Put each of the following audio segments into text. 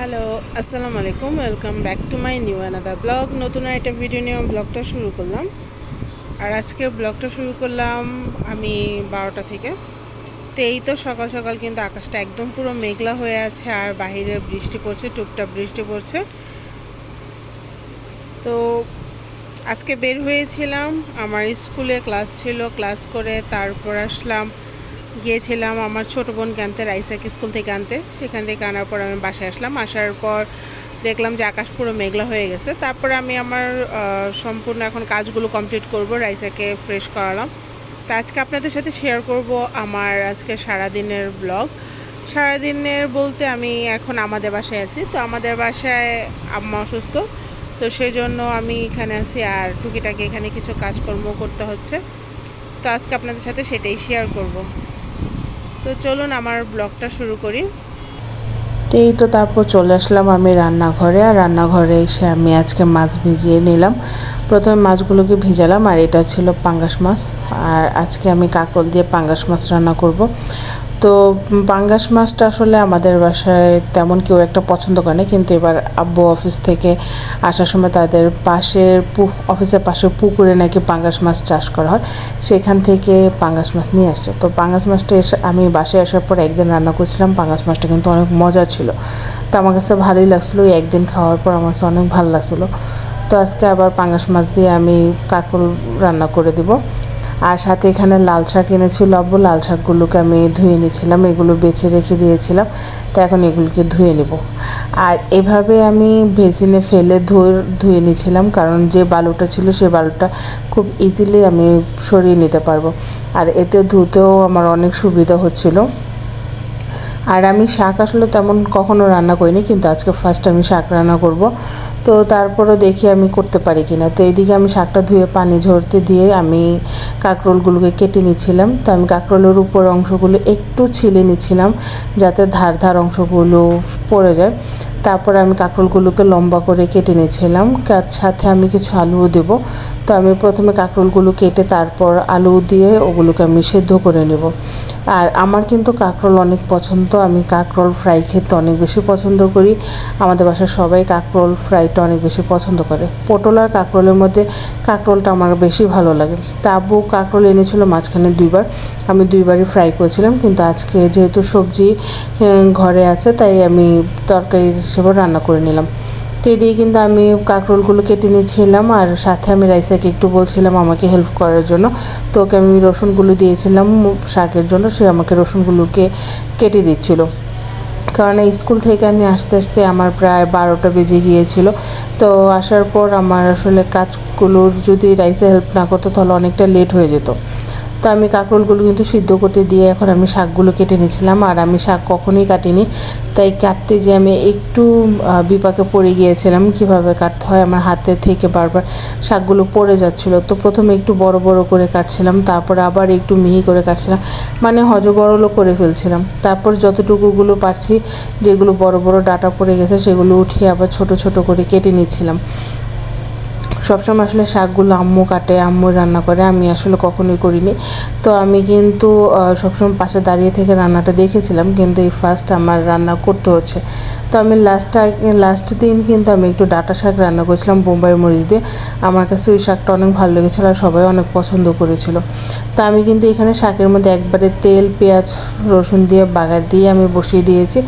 Hello আসসালামু আলাইকুম welcome back to my new another blog নতুন একটা ভিডিও নিয়ে ব্লগটা শুরু করলাম। আর আজকে ব্লগটা শুরু করলাম আমি বারোটা থেকে। তো এই তো সকাল সকাল কিন্তু আকাশটা একদম পুরো মেঘলা হয়ে আছে আর বাইরে বৃষ্টি পড়ছে, টুপটাপ বৃষ্টি পড়ছে। তো আজকে বের হয়েছিলাম, আমার স্কুলে ক্লাস ছিল ক্লাস করে তারপর আসলাম গিয়েছিলাম আমার ছোট বোনকে আনতে রাইসাকে স্কুল থেকে আনতে। সেখান থেকে আনার পর আমি বাসায় আসলাম। আসার পর দেখলাম যে আকাশ পুরো মেঘলা হয়ে গেছে। তারপর আমি আমার সম্পূর্ণ এখন কাজগুলো কমপ্লিট করব রাইসাকে ফ্রেশ করালাম। তো আজকে আপনাদের সাথে শেয়ার করব আমার আজকে সারাদিনের ব্লগ সারাদিনের বলতে আমি এখন আমাদের বাসায় আছি। তো আমাদের বাসায় আম্মা অসুস্থ। তো সেই জন্য আমি এখানে আছি আর টুকিটাকি এখানে কিছু কাজকর্ম করতে হচ্ছে। তো আজকে আপনাদের সাথে সেটাই শেয়ার করব। তো চলুন আমার ব্লগটা শুরু করি। তো এই তো তারপর চলে আসলাম আমি রান্নাঘরে, আর রান্নাঘরে এসে আমি আজকে মাছ ভিজিয়ে নিলাম। প্রথমে মাছগুলোকে ভিজালাম, আর এটা ছিল পাঙ্গাস মাছ। আর আজকে আমি কাকরোল দিয়ে পাঙ্গাস মাছ রান্না করব। তো পাঙ্গাস মাছটা আসলে আমাদের বাসায় তেমন কেউ একটা পছন্দ করে না, কিন্তু এবার আব্বু অফিস থেকে আসার সময় তাদের পাশের পু- অফিসের পাশে পুকুরে নাকি পাঙ্গাস মাছ চাষ করা হয়, সেখান থেকে পাঙ্গাস মাছ নিয়ে আসছে। তো পাঙ্গাস মাছটা এসে, আমি বাসায় আসার পর একদিন রান্না করছিলাম, পাঙ্গাস মাছটা কিন্তু অনেক মজা ছিল। তো আমার কাছে ভালোই লাগছিল, ওই একদিন খাওয়ার পর আমার কাছে অনেক ভালো লাগছিল। তো আজকে আবার পাঙ্গাস মাছ দিয়ে আমি কাকল রান্না করে দিব। আর সাথে এখানে লাল শাক এনেছিল আব্বু লাল শাকগুলোকে আমি ধুয়ে নিয়েছিলাম, এগুলো বেছে রেখে দিয়েছিলাম। তো এখন এগুলোকে ধুয়ে নেব। আর এভাবে আমি ভেসিনে ফেলে ধুয়ে ধুয়ে নিয়েছিলাম, কারণ যে বালুটা ছিল সেই বালুটা খুব ইজিলি আমি সরিয়ে নিতে পারব। আর এতে ধুতেও আমার অনেক সুবিধা হচ্ছিল। আর আমি শাক আসলে তেমন কখনো রান্না করিনি, কিন্তু আজকে ফার্স্ট আমি শাক রান্না করব। তো তারপরও দেখি আমি করতে পারি কি না তো এইদিকে আমি শাকটা ধুয়ে পানি ঝরতে দিয়ে আমি কাঁকরোলগুলোকে কেটে নিচ্ছিলাম। তো আমি কাঁকরোলের উপর অংশগুলো একটু ছিলে নিচ্ছিলাম যাতে ধার ধার অংশগুলো পড়ে যায়। তারপর আমি কাঁকরোলগুলোকে লম্বা করে কেটে নিয়েছিলাম সাথে আমি কিছু আলুও দেবো। তো আমি প্রথমে কাঁকরোলগুলো কেটে তারপর আলু দিয়ে ওগুলোকে আমি সেদ্ধ করে নেব। আর আমার কিন্তু কাঁকরোল অনেক পছন্দ। আমি কাঁকরোল ফ্রাই খেতে অনেক বেশি পছন্দ করি। আমাদের বাসায় সবাই কাঁকরোল ফ্রাইটা অনেক বেশি পছন্দ করে। পটল আর কাঁকরোলের মধ্যে কাঁকরোলটা আমার বেশি ভালো লাগে। তা আব্বু কাঁকরোল এনেছিল মাঝখানে দুইবার। আমি দুইবারই ফ্রাই করেছিলাম, কিন্তু আজকে যেহেতু সবজি ঘরে আছে, তাই আমি তরকারি হিসেবে রান্না করে নিলাম। তো এদিকে কিন্তু আমি কাঁকরোলগুলো কেটে নিয়েছিলাম আর সাথে আমি রাইসাকে একটু বলছিলাম আমাকে হেল্প করার জন্য। তো ওকে আমি রসুনগুলো দিয়েছিলাম, শাকের জন্য, সে আমাকে রসুনগুলোকে কেটে দিচ্ছিল। কারণ স্কুল থেকে আমি আস্তে আস্তে আমার প্রায় বারোটা বেজে গিয়েছিল। তো আসার পর আমার আসলে কাজগুলোর যদি রাইসে হেল্প না করতো তাহলে অনেকটা লেট হয়ে যেত। তো আমি কাঁকরোলগুলো কিন্তু সিদ্ধ করতে দিয়ে এখন আমি শাকগুলো কেটে নিয়েছিলাম, আর আমি শাক কখনোই কাটিনি। তাই কাটতে যে আমি একটু বিপাকে পড়ে গিয়েছিলাম কীভাবে কাটতে হয়, আমার হাতে থেকে বারবার শাকগুলো পড়ে যাচ্ছিল। তো প্রথমে একটু বড় বড় করে কাটছিলাম, তারপরে আবার একটু মিহি করে কাটছিলাম মানে হজবরলও করে ফেলছিলাম। তারপর যতটুকুগুলো পারছি, যেগুলো বড় বড় ডাটা পড়ে গেছে, সেগুলো উঠিয়ে আবার ছোট ছোট করে কেটে নিচ্ছিলাম। সবসময় আসলে শাকগুলো আম্মু কাটে, আম্মু রান্না করে, আমি আসলে কখনোই করিনি। তো আমি কিন্তু সবসময় পাশে দাঁড়িয়ে থেকে রান্নাটা দেখেছিলাম, কিন্তু এই ফার্স্ট আমার রান্না করতে হচ্ছে। তো আমি লাস্ট লাস্ট দিন কিন্তু আমি একটু ডাটা শাক রান্না করেছিলাম বোম্বাই মরিচ দিয়ে। আমার কাছে ওই শাকটা অনেক ভালো লেগেছিলো আর সবাই অনেক পছন্দ করেছিল। তো আমি কিন্তু এখানে শাকের মধ্যে একবারে তেল, পেঁয়াজ, রসুন দিয়ে বাগার দিয়ে আমি বসিয়ে দিয়েছি।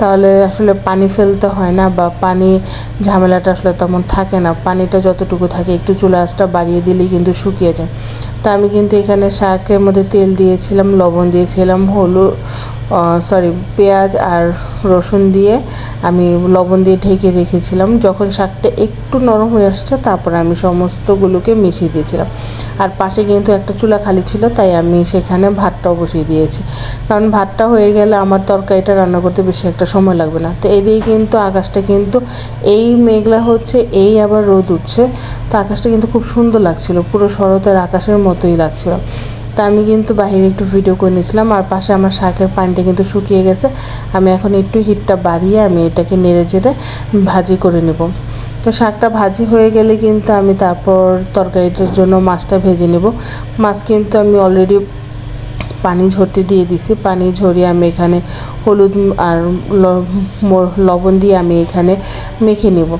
তাহলে আসলে পানি ফেলতে হয় না বা পানি ঝামেলাটা আসলে তেমন থাকে না। পানিটা যতটুকু থাকে, একটু চুলা আঁচটা বাড়িয়ে দিলেই কিন্তু শুকিয়ে যায়। তা আমি কিন্তু এখানে শাকের মধ্যে তেল দিয়েছিলাম, লবণ দিয়েছিলাম হলুদ সরি পেঁয়াজ আর রসুন দিয়ে আমি লবণ দিয়ে ঢেকে রেখেছিলাম। যখন শাকটা একটু নরম হয়ে আসছে, তারপরে আমি সমস্তগুলোকে মিশিয়ে দিয়েছিলাম। আর পাশে কিন্তু একটা চুলা খালি ছিল, তাই আমি সেখানে ভাতটাও বসিয়ে দিয়েছি। কারণ ভাতটা হয়ে গেলে আমার তরকারিটা রান্না করতে বেশি একটা সময় লাগবে না। তো এদিকে কিন্তু আকাশটা কিন্তু এই মেঘলা হচ্ছে, এই আবার রোদ উঠছে। তো আকাশটা কিন্তু খুব সুন্দর লাগছিল, পুরো শরতের আকাশের মতোই লাগছিল। তা আমি কিন্তু বাইরে একটু ভিডিও করে নিয়েছিলাম, আর পাশে আমার শাকের পানিটা কিন্তু শুকিয়ে গেছে। আমি এখন একটু হিটটা বাড়িয়ে আমি এটাকে নেড়ে চেড়ে ভাজি করে নেব। তো শাকটা ভাজি হয়ে গেলে কিন্তু আমি তারপর তরকারিটার জন্য মাছটা ভেজে নেব। মাছ কিন্তু আমি অলরেডি পানি ঝরতে দিয়ে দিছি পানি ঝরিয়ে আমি এখানে হলুদ আর লবণ দিয়ে আমি এখানে মেখে নিব।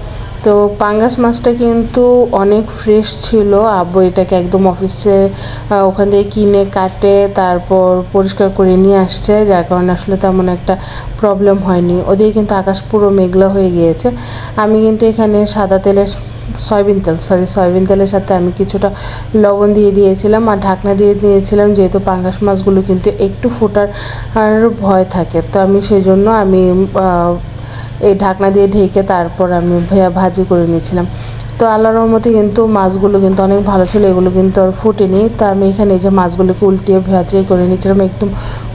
তো পাঙ্গাস মাছটা কিন্তু অনেক ফ্রেশ ছিল। আব্বু এটাকে একদম অফিসে ওখান থেকে কিনে কাটে, তারপর পরিষ্কার করে নিয়ে আসছে, যার কারণে আসলে তেমন একটা প্রবলেম হয়নি। ওদিকে কিন্তু আকাশ পুরো মেঘলা হয়ে গিয়েছে। আমি কিন্তু এখানে সাদা তেলে সয়াবিন তেল সরি সয়াবিন তেলের সাথে আমি কিছুটা লবণ দিয়ে দিয়েছিলাম আর ঢাকনা দিয়ে দিয়েছিলাম যেহেতু পাঙ্গাস মাছগুলো কিন্তু একটু ফোটার ভয় থাকে। তো আমি সেই জন্য আমি এই ঢাকনা দিয়ে ঢেকে তারপর আমি ভেয়া ভাজি করে নিয়েছিলাম। তো আল্লাহর রহমতে কিন্তু মাছগুলো কিন্তু অনেক ভালো ছিল, এগুলো কিন্তু আর ফুটেনি। তো আমি এখানে যে মাছগুলোকে উল্টিয়ে ভাজি করে নিয়েছিলাম, একদম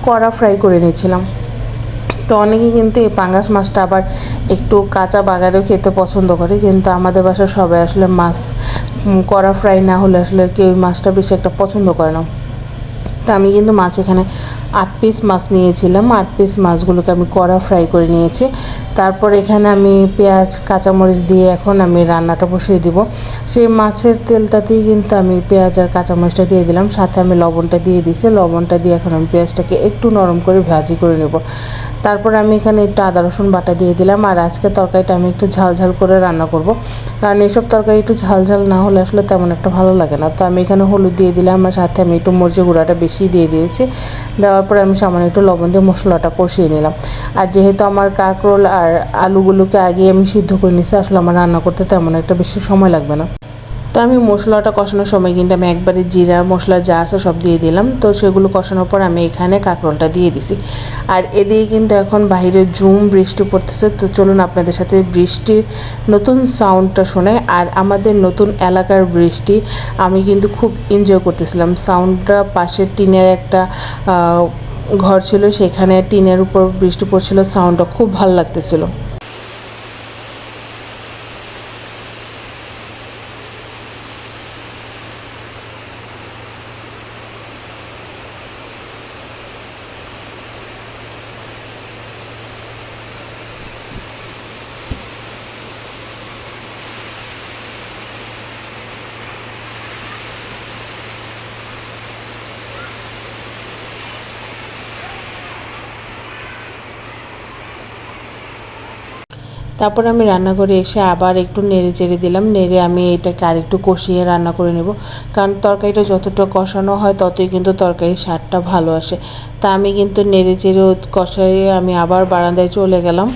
কড়া ফ্রাই করে নিয়েছিলাম। তো অনেকেই কিন্তু এই পাঙ্গাস মাছটা আবার একটু কাঁচা বাগারেও খেতে পছন্দ করে, কিন্তু আমাদের বাসায় সবাই আসলে মাছ কড়া ফ্রাই না হলে আসলে কেউ মাছটা বেশি একটা পছন্দ করে না। তো আমি কিন্তু মাছ এখানে আট পিস মাছ নিয়েছিলাম। আট পিস মাছগুলোকে আমি কড়া ফ্রাই করে নিয়েছি। তারপর এখানে আমি পেঁয়াজ, কাঁচামরিচ দিয়ে এখন আমি রান্নাটা বসিয়ে দিব। সেই মাছের তেলটাতেই কিন্তু আমি পেঁয়াজ আর কাঁচামরিচটা দিয়ে দিলাম। সাথে আমি লবণটা দিয়ে দিছি। লবণটা দিয়ে এখন আমি পেঁয়াজটাকে একটু নরম করে ভাজি করে নেব। তারপর আমি এখানে একটু আদা, রসুন বাটা দিয়ে দিলাম। আর আজকে তরকারিটা আমি একটু ঝাল ঝাল করে রান্না করব। কারণ এইসব তরকারি একটু ঝাল ঝাল না হলে আসলে তেমন একটা ভালো লাগে না। তো আমি এখানে হলুদ দিয়ে দিলাম। আর সাথে আমি একটু মরিচের গুঁড়াটা বেশি দিয়ে দিয়েছি। দেওয়ার পরে আমি সামান্য একটু লবণ দিয়ে মশলাটা কষিয়ে নিলাম। আর যেহেতু আমার কাঁকরোল আর আলুগুলোকে আগে আমি সিদ্ধ করে নিয়েছি, আসলে আমার রান্না করতে তেমন একটা বেশি সময় লাগবে না। তো আমি মশলাটা কষানোর সময় কিন্তু আমি একবারে জিরা, মশলা যা আছে সব দিয়ে দিলাম। তো সেগুলো কষানোর পর আমি এখানে কাঁকরোলটা দিয়ে দিছি। আর এদিকে কিন্তু এখন বাইরে ঝুম বৃষ্টি পড়তেছে। তো চলুন আপনাদের সাথে বৃষ্টির নতুন সাউন্ডটা শোনাই। আর আমাদের নতুন এলাকার বৃষ্টি, আমি কিন্তু খুব এনজয় করতেছিলাম। সাউন্ডটা পাশের টিনের একটা ঘর ছিল, সেখানে টিনের উপর বৃষ্টি পড়ছিল। সাউন্ডটা খুব ভালো লাগতেছিল। তারপর আমি রান্না করে এসে আবার একটু নেড়ে চেড়ে দিলাম। নেড়ে আমি এটাকে আরেকটু কষিয়ে রান্না করে নেব। কারণ তরকারিটা যতটা কষানো হয়, ততই কিন্তু তরকারির স্বাদটা ভালো আসে। তা আমি কিন্তু নেড়ে চেড়ে কষাইয়ে আমি আবার বারান্দায় চলে গেলাম।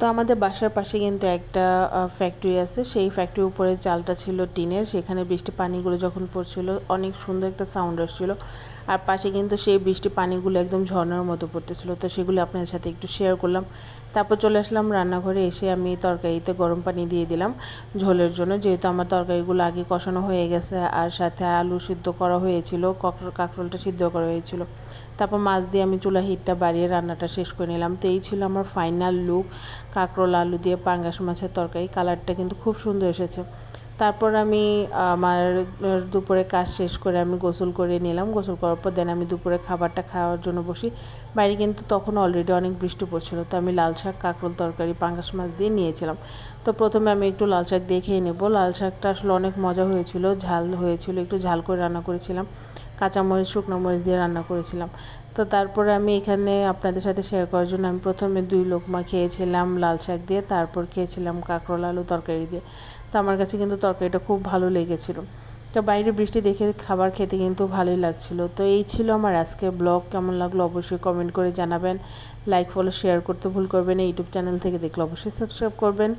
তো আমাদের বাসার পাশে কিন্তু একটা ফ্যাক্টরি আছে। সেই ফ্যাক্টরির উপরে চালটা ছিল টিনের। সেখানে বৃষ্টি পানিগুলো যখন পড়ছিল, অনেক সুন্দর একটা সাউন্ড আসছিল। আর পাশে কিন্তু সেই বৃষ্টি পানিগুলো একদম ঝর্নার মতো পড়তেছিল। তো সেগুলো আপনাদের সাথে একটু শেয়ার করলাম। তারপর চলে আসলাম রান্নাঘরে এসে আমি তরকারিতে গরম পানি দিয়ে দিলাম ঝোলের জন্য। যেহেতু আমার তরকারিগুলো আগে কষানো হয়ে গেছে আর সাথে আলু সিদ্ধ করা হয়েছিল কাঁকরোল কাঁকরোলটা সিদ্ধ করা হয়েছিল। তারপর মাছ দিয়ে আমি চুলা হিটটা বাড়িয়ে রান্নাটা শেষ করে নিলাম। তো এই ছিল আমার ফাইনাল লুক কাঁকরোল, আলু দিয়ে পাঙ্গাস মাছের তরকারি। কালারটা কিন্তু খুব সুন্দর এসেছে। তারপর আমি, আমার দুপুরে কাজ শেষ করে আমি গোসল করে নিলাম। গোসল করার পর দেন আমি দুপুরে খাবারটা খাওয়ার জন্য বসি। বাইরে কিন্তু তখন অলরেডি অনেক বৃষ্টি পড়ছিল, তো আমি লাল শাক, কাঁকরোল তরকারি, পাঙ্গাস মাছ দিয়ে নিয়েছিলাম। তো প্রথমে আমি একটু লাল শাক দেখেই নেব। লাল শাকটা আসলে অনেক মজা হয়েছিল, ঝাল হয়েছিল, একটু ঝাল করে রান্না করেছিলাম। কাঁচামরিচ, শুকনো মরিচ দিয়ে রান্না করেছিলাম। তো তারপরে আমি এখানে আপনাদের সাথে শেয়ার করার জন্য আমি প্রথমে দুই লোকমা খেয়েছিলাম লাল শাক দিয়ে, তারপর খেয়েছিলাম কাঁকরোল আলু তরকারি দিয়ে। তো আমার কাছে কিন্তু তরকারিটা খুব ভালো লেগেছিলো। তো বাইরে বৃষ্টি দেখে খাবার খেতে কিন্তু ভালোই লাগছিল। তো এই ছিল আমার আজকে ব্লগ। কেমন লাগল অবশ্যই কমেন্ট করে জানাবেন। লাইক ফলো শেয়ার করতে ভুল করবেন ইউটিউব চ্যানেল থেকে দেখলে অবশ্যই সাবস্ক্রাইব করবেন।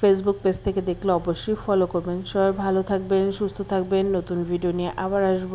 ফেসবুক পেজ থেকে দেখলে অবশ্যই ফলো করবেন। সবাই ভালো থাকবেন, সুস্থ থাকবেন। নতুন ভিডিও নিয়ে আবার আসব।